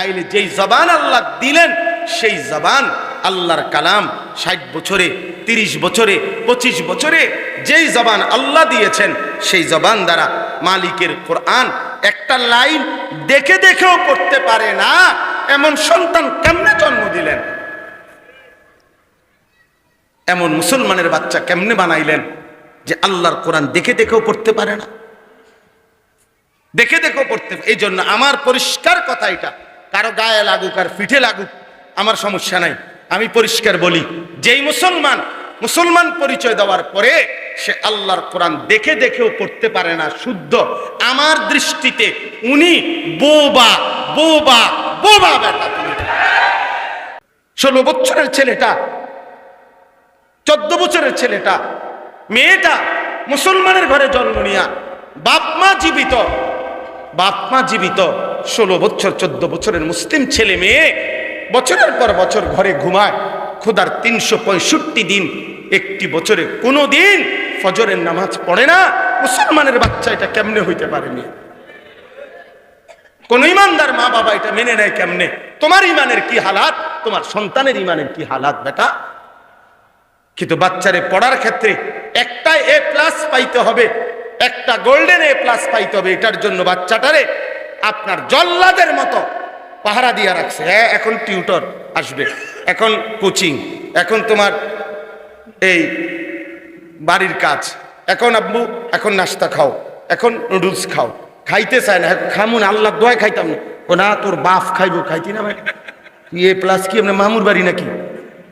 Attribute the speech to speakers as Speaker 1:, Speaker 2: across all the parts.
Speaker 1: তাইলে যেই জবান আল্লাহ দিলেন, সেই জবান আল্লাহর কালাম ষাট বছরে, তিরিশ বছরে, পঁচিশ বছরে যেই জবান আল্লাহ দিয়েছেন, সেই জবান দ্বারা মালিকের কোরআন একটা লাইন দেখে দেখেও পড়তে পারে না। এমন সন্তান কেমনে জন্ম দিলেন? এমন মুসলমানের বাচ্চা কেমনে বানাইলেন যে আল্লাহর কোরআন দেখে দেখেও পড়তে পারে না? দেখে দেখেও পড়তে এই জন্য আমার পরিষ্কার কথা এটা। কারও গায়ে লাগুক আর পিঠে লাগুক, আমার সমস্যা নাই। আমি পরিষ্কার বলি, যেই মুসলমান মুসলমান পরিচয় দেওয়ার পরে সে আল্লাহর কোরআন দেখে দেখেও পড়তে পারে না, শুদ্ধ। আমার দৃষ্টিতে উনি বোবা বোবা বোবা তুমি ষোলো বছরের ছেলেটা, চোদ্দ বছরের ছেলেটা, মেয়েটা মুসলমানের ঘরে জন্ম নিয়া। বাপ মা জীবিত, বাপ মা জীবিত। ষোলো বছর, চোদ্দ বছরের মুসলিম ছেলে মেয়ে, বছরের পর বছর ঘরে ঘুমায়। খোদার তিনশো পঁয়ষট্টি দিন, একটি বছরে কোনো দিন ফজরের নামাজ পড়ে না। মুসলমানের বাচ্চা এটা কেমনে হইতে পারেনি কোন ইমানদার মা বাবা এটা মেনে নেয় কেমনে? তোমার ইমানের কি হালাত? তোমার সন্তানের ইমানের কি হালাত বেটা? কিন্তু বাচ্চারে পড়ার ক্ষেত্রে একটা এ প্লাস পাইতে হবে, একটা গোল্ডেন এ প্লাস পাইতে হবে। এটার জন্য বাচ্চাটারে আপনার জল্লাদের মতো পাহারা দিয়ে রাখছে। হ্যাঁ এখন টিউটর আসবে, এখন কোচিং, এখন তোমার এই বাড়ির কাজ, এখন আব্বু, এখন নাস্তা খাও, এখন নুডলস খাও। খাইতে চায় না খামুন আল্লাহ দোয়া খাইতাম না। ও না, তোর বাফ খাইবো, খাইতি না ভাই? এ প্লাস কি আপনার মামুর বাড়ি নাকি?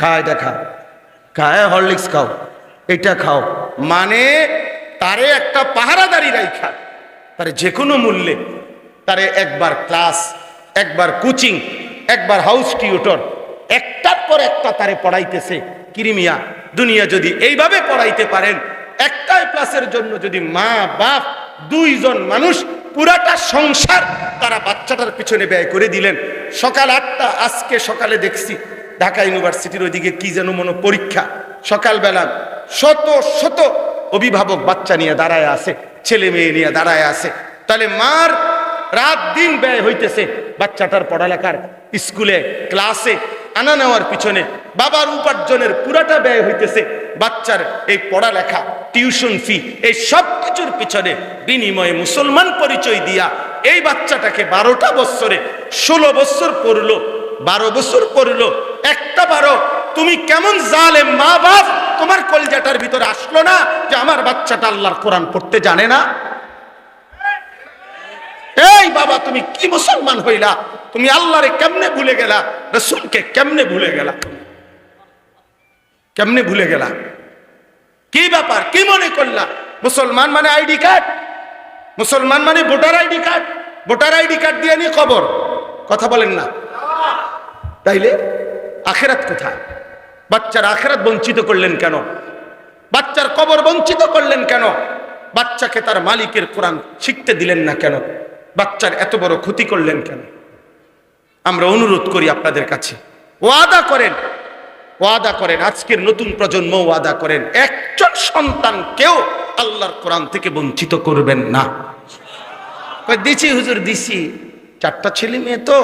Speaker 1: খা, এটা খা। খায় হরলিক্স খাও, এটা খাও। মানে তারে একটা পাহারাদারি রাইখা, তারে যে কোনো মূল্যে তারে একবার ক্লাস, একবার কোচিং, একবার হাউস টিউটর, একটার পর একটা তারে পড়াইতেছে। কিরিমিয়া দুনিয়া যদি এইভাবে পড়াইতে পারেন, একটাই ক্লাসের জন্য যদি মা, বাপ, দুইজন মানুষ পুরাটা সংসার তারা বাচ্চাটার পিছনে ব্যয় করে দিলেন। সকাল আটটা, আজকে সকালে দেখছি ঢাকা ইউনিভার্সিটির ওইদিকে কি যেন মনো পরীক্ষা। সকালবেলা শত শত অভিভাবক বাচ্চা নিয়ে দাঁড়ায় আছে, ছেলে মেয়ে নিয়ে দাঁড়ায় আছে। তাহলে মার রাত দিন ব্যয় হইতেছে। বাচ্চাটার পড়ালেখার স্কুলে, ক্লাসে, আনা নেওয়ার পিছনে বাবার উপার্জনের পুরাটা ব্যয় হইতেছে। বাচ্চার এই পড়ালেখা, টিউশন ফি, এই সব কিছুর পিছনে বিনিময়ে মুসলমান পরিচয় দিয়া এই বাচ্চাটাকে বারোটা বৎসরে, ষোলো বছর পড়ল, বারো বছর পড়ল, একটা বারো, তুমি কেমন জালে মা বাপ তোমার কলজাটার ভিতরে আসলো না যে আমার বাচ্চাটা আল্লাহর কোরআন পড়তে জানে না? এই বাবা, তুমি কি মুসলমান হইলা? তুমি আল্লাহরে কেমনে ভুলে গেলা? রসুলকে কেমনে ভুলে গেলা? কেমনে ভুলে গেলা? কি ব্যাপার? কি মনে করলা? মুসলমান মানে আইডি কার্ড? মুসলমান মানে voter ID card? Voter ID card দিয়ে নিয়ে খবর? কথা বলেন না। তাইলে আখেরাত কোথায়? বাচ্চার আখেরাত বঞ্চিত করলেন কেন? বাচ্চার কবর বঞ্চিত করলেন কেন? বাচ্চাকে তার মালিকের কোরআন শিখতে দিলেন না কেন? বাচ্চার এত বড় ক্ষতি করলেন কেন? আমরা অনুরোধ করি আপনাদের কাছে, ওয়াদা করেন ওয়াদা করেন, আজকের নতুন প্রজন্ম ওয়াদা করেন। একজন সন্তানকেও আল্লাহর কোরআন থেকে বঞ্চিত করবেন না। দিছি হুজুর, দিছি। চারটা ছেলে মেয়ে তো,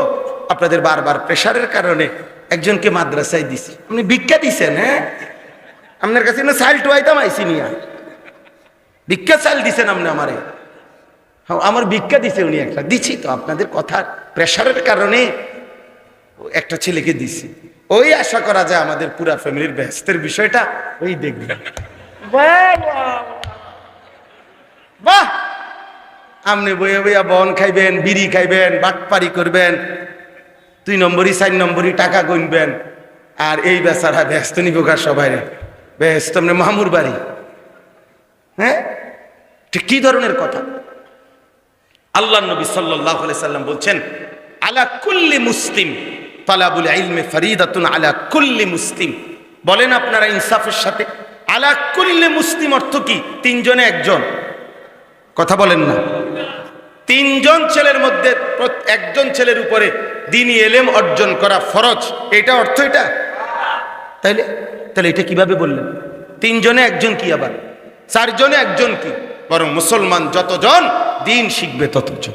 Speaker 1: আপনাদের বারবার প্রেশারের কারণে একজনকে মাদ্রাসায় দিছি। আপনি ভিক্ষা দিছেন হ্যাঁ? আপনার কাছে না সাইল টুয়াইতাম আইসি নিয়া? ভিক্ষা সাইল দিছেন আপনি আমারে। আমার ভিক্ষা দিছে উনি একটা। দিছি তো, আপনাদের কথার প্রেশারের কারণে একটা ছেলেকে দিছি। ওই আশা করা যায় আমাদের পুরা ফ্যামিলির ব্যস্তের বিষয়টা ওই বাহ! আপনি বইয়া বইয়া বন খাইবেন, বিড়ি খাইবেন বাটপারি করবেন, দুই নম্বরই, চার নম্বরই টাকা গুনবেন, আর এই বেচারা ব্যস্ত নিবোকা সবাই ব্যস্ত মানে মামুর বাড়ি। হ্যাঁ? ঠিক কি ধরনের কথা? আল্লাহ নবী সাল্লাহ সাল্লাম বলছেন, আলা কুল্লি মুসলিম তালাবুল ইলমে ফরিদাতুন আলা কুল্লি মুসলিম। বলেন আপনারা ইনসাফের সাথে, আলা কুল্লি মুসলিম অর্থ কি? তিনজনে একজন। কথা বলেন না। তিনজন ছেলের মধ্যে একজন ছেলের উপরে দিন এলেম অর্জন করা ফরজ, এটা অর্থ এটা? তাইলে তাহলে এটা কীভাবে বললেন? তিনজনে একজন কি আবার? চারজনে একজন কি? বরং মুসলমান যতজন, দিন শিখবে ততজন।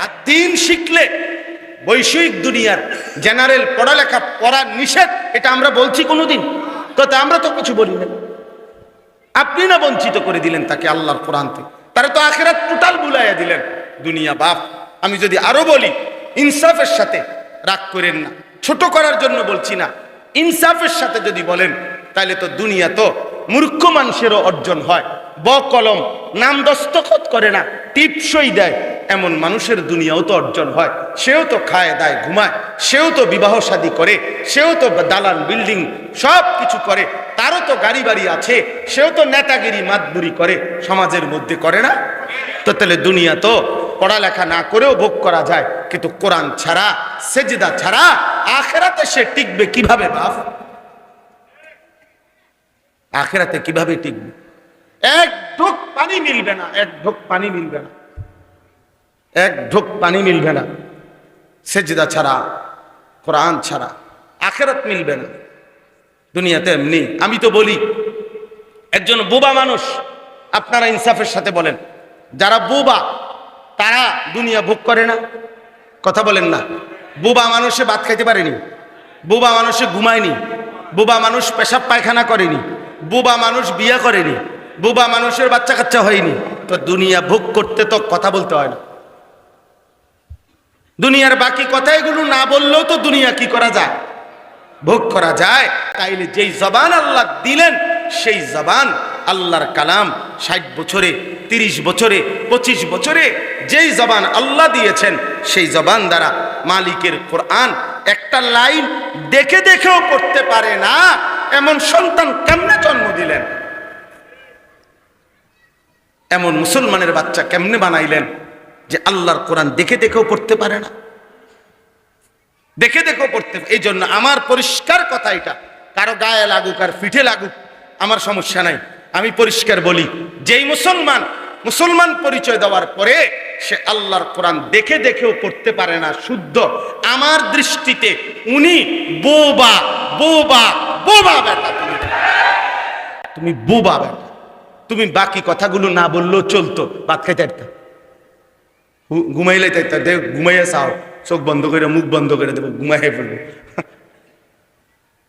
Speaker 1: আর দিন শিখলে বৈষয়িক দুনিয়ার জেনারেল পড়ালেখা পড়া নিষেধ, এটা আমরা বলছি কোনোদিন। কথা আমরা তো কিছু বলি না। আপনি না বঞ্চিত করে দিলেন তাকে আল্লাহর কোরআন থেকে। তারা তো আখেরাত টোটাল বুলাইয়া দিলেন। দুনিয়া বাপ, আমি যদি আরও বলি, ইনসাফের সাথে রাগ করেন না। ছোট করার জন্য বলছি না। ইনসাফের সাথে যদি বলেন তাহলে তো দুনিয়া তো মূর্খ মানুষেরও অর্জন হয়। ব কলম, নাম দস্তখত করে না, টিপসই দেয়। এমন মানুষের দুনিয়াও তো অর্জন হয়। সেও তো খায় দায় ঘুমায়, সেও তো বিবাহ শাদী করে, সেও তো দালান বিল্ডিং সব কিছু করে, তারও তো গাড়ি বাড়ি আছে, সেও তো নেতাগিরি মাতবুরি করে, সমাজের মধ্যে করে না? তো তাহলে দুনিয়া তো পড়ালেখা না করেও ভোগ করা যায়, কিন্তু কোরআন ছাড়া, সেজদা ছাড়া, আখেরাতে সে টিকবে কীভাবে বাপ? আখেরাতে কীভাবে টিকবে? এক ঢোক পানি মিলবে না, এক ঢোক পানি মিলবে না। এক ঢোক পানি মিলবে না, সেজদা ছাড়া, কোরআন ছাড়া, আখেরাত মিলবে না। দুনিয়াতে এমনি, আমি তো বলি, একজন বোবা মানুষ, আপনারা ইনসাফের সাথে বলেন, যারা বোবা, তারা দুনিয়া ভোগ করে না। কথা বলেন না, বোবা মানুষে ভাত খাইতে পারেনি, বোবা মানুষে ঘুমায়নি, বোবা মানুষ পেশাব পায়খানা করেনি, বোবা মানুষ বিয়ে করেনি বোবা মানুষের বাচ্চা কাচ্চা হয়নি। তো দুনিয়া ভোগ করতে তো কথা বলতে হয় না। দুনিয়ার বাকি কথাগুলো না বললেও তো দুনিয়া কি করা যায়? ভোগ করা যায়। তাইলে যেই জবান আল্লাহ দিলেন, সেই জবান আল্লাহর কালাম ষাট বছরে, তিরিশ বছরে, পঁচিশ বছরে যেই জবান আল্লাহ দিয়েছেন, সেই জবান দ্বারা মালিকের কোরআন একটা লাইন দেখে দেখেও পড়তে পারে না। এমন সন্তান কেমনে জন্ম দিলেন? এমন মুসলমানের বাচ্চা কেমনে বানাইলেন যে আল্লাহর কোরআন দেখে দেখেও পড়তে পারে না? দেখে দেখেও পড়তে এই জন্য আমার পরিষ্কার কথা এটা। কারও গায়ে লাগুক আর পিঠে লাগুক, আমার সমস্যা নাই। আমি পরিষ্কার বলি, যেই মুসলমান মুসলমান পরিচয় দেওয়ার পরে সে আল্লাহর কোরআন দেখে দেখেও পড়তে পারে না, শুদ্ধ। আমার দৃষ্টিতে উনি বোবা বোবা বোবা বেটা তুমি তুমি বোবা বেটা তুমি বাকি কথাগুলো না বললেও চলতো, ভাত খাইতে পারতাম ঘুমাইলে তাইতাম দেখ ঘুমাইয়া চাও, চোখ বন্ধ করে মুখ বন্ধ করে দেবো, ঘুমাইয়ে ফেলব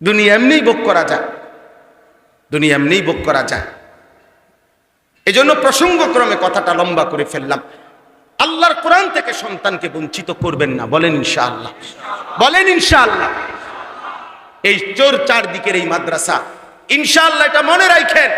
Speaker 1: দুনিয়া এমনিই ভোগ করা যায়। দুনিয়া এমনিই ভোগ করা যায়। জন্য প্রসঙ্গক্রমে কথাটা লম্বা করে ফেললাম। আল্লাহর কোরআন থেকে সন্তানকে বঞ্চিত করবেন না, বলেন ইনশাআল্লাহ। বলেন ইনশাআল্লাহ। এই চোর চারদিকের এই মাদ্রাসা, ইনশাআল্লাহ এটা মনে রাখেন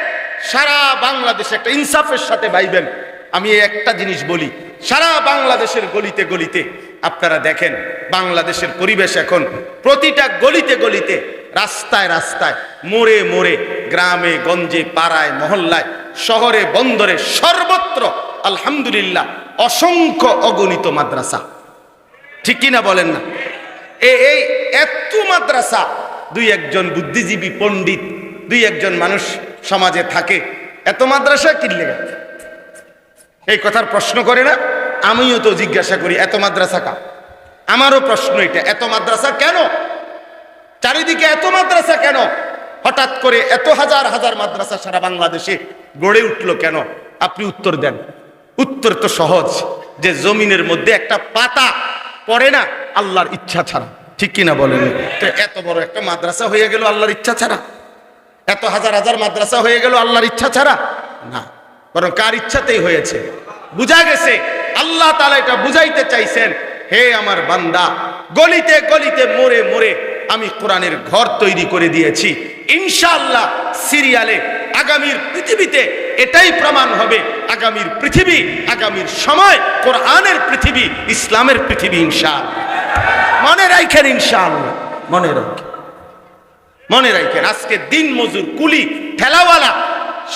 Speaker 1: সারা বাংলাদেশে একটা ইনসাফের সাথে ভাইবেন। আমি একটা জিনিস বলি, সারা বাংলাদেশের গলিতে গলিতে, আপনারা দেখেন, বাংলাদেশের পরিবেশ এখন প্রতিটা গলিতে গলিতে, রাস্তায় রাস্তায়, মোড়ে মোড়ে, গ্রামে, গঞ্জে, পাড়ায়, মহল্লায়, শহরে, বন্দরে, সর্বত্র, আলহামদুলিল্লাহ, অসংখ্য অগণিত মাদ্রাসা। ঠিক কিনা বলেন না? এই, এত মাদ্রাসা, দুই একজন বুদ্ধিজীবী পণ্ডিত দুই একজন মানুষ সমাজে থাকে। এত মাদ্রাসা কিনলে এই কথার প্রশ্ন করে না? আমিও তো জিজ্ঞাসা করি, এত মাদ্রাসা কা আমারও প্রশ্ন এটা, এত মাদ্রাসা কেন? চারিদিকে এত মাদ্রাসা কেন? হঠাৎ করে এত হাজার হাজার মাদ্রাসা সারা বাংলাদেশে গড়ে উঠল কেন? আপনি উত্তর দেন। উত্তর তো সহজ, যে জমিনের মধ্যে একটা পাতা পড়ে না, আল্লাহর ইচ্ছা ছাড়া। ঠিক কিনা বলেন? তো এত বড় একটা মাদ্রাসা হয়ে গেল আল্লাহর ইচ্ছা ছাড়া। এত হাজার হাজার মাদ্রাসা হয়ে গেল আল্লাহর ইচ্ছা ছাড়া? না। বরং কার ইচ্ছাতেই হয়েছে। বুঝা গেছে, আল্লাহ তালা এটা বুঝাইতে চাইছেন, হে আমার বান্দা, গলিতে গলিতে মোড়ে মোড়ে আমি কোরআনের ঘর তৈরি করে দিয়েছি। ইনশাআল্লাহ সিরিয়ালে আগামীর পৃথিবীতে এটাই প্রমাণ হবে। আগামীর পৃথিবী, আগামীর সময় কোরআনের পৃথিবী, ইসলামের পৃথিবী ইনশাআল্লাহ। মনে রাখেন ইনশাআল্লাহ। মনে রাখেন। মনে রাখেন, আজকে দিন মজুর, কুলি, ঠেলাওয়ালা,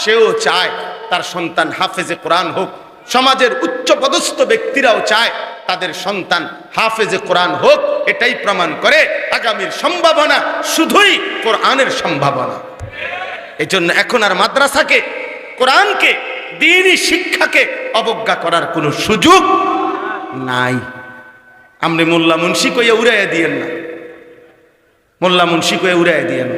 Speaker 1: সেও চায় তার সন্তান হাফেজে কোরআন হোক। সমাজের উচ্চ পদস্থ ব্যক্তিরাও চায় তাদের সন্তান হাফেজে কোরআন হোক, এটাই প্রমাণ করে আগামীর সম্ভাবনা শুধুই কোরআনের সম্ভাবনা। এই জন্য এখন আর মাদ্রাসাকে, কোরআনকে, দিনই শিক্ষাকে অবজ্ঞা করার কোনো সুযোগ নাই। আপনি মোল্লা মুন্সি কইয়া উড়াইয়া দিয়েন না। মোল্লা মুন্সি কয়ে উড়াই দিয়েন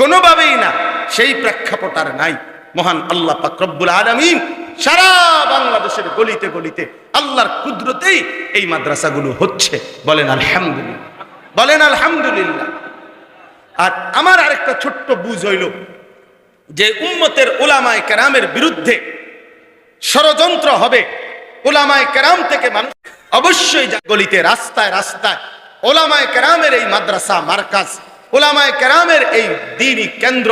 Speaker 1: কোনোভাবেই না, সেই প্রেক্ষাপট আর নাই। মহান আল্লাহ পাক রব্বুল আলমিন সারা বাংলাদেশের গলিতে গলিতে আল্লাহর কুদরতেই এই মাদ্রাসাগুলো হচ্ছে। বলেন আলহামদুলিল্লাহ। বলেন আলহামদুলিল্লাহ। আর আমার আরেকটা ছোট্ট বুঝ হইল যে উম্মতের ওলামায় কেরামের বিরুদ্ধে ষড়যন্ত্র হবে। ওলামায় কেরাম থেকে মানুষ অবশ্যই গলিতে রাস্তায় রাস্তায় ওলামায় কেরামের এই মাদ্রাসা, মার্কাজ, ওলামায় কেরামের এই দিনই কেন্দ্র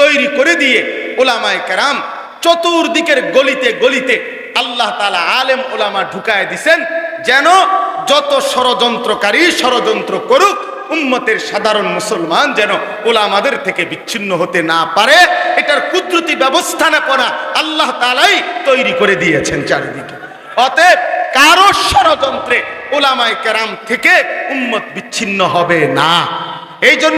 Speaker 1: তৈরি করে দিয়ে ওলামায় কেরাম চতুর্দিকের গলিতে গলিতে আল্লাহ তালা আলেম ওলামা ঢুকায় দিছেন যেন যত ষড়যন্ত্রকারী ষড়যন্ত্র করুক, উম্মতের সাধারণ মুসলমান যেন ওলামাদের থেকে বিচ্ছিন্ন হতে না পারে। এটার কুদরতি ব্যবস্থাপনা আল্লাহ তালাই তৈরি করে দিয়েছেন চারিদিকে। অতএব কারও ষড়যন্ত্রে ওলামায় কেরাম থেকে উম্মত বিচ্ছিন্ন হবে না। এই জন্য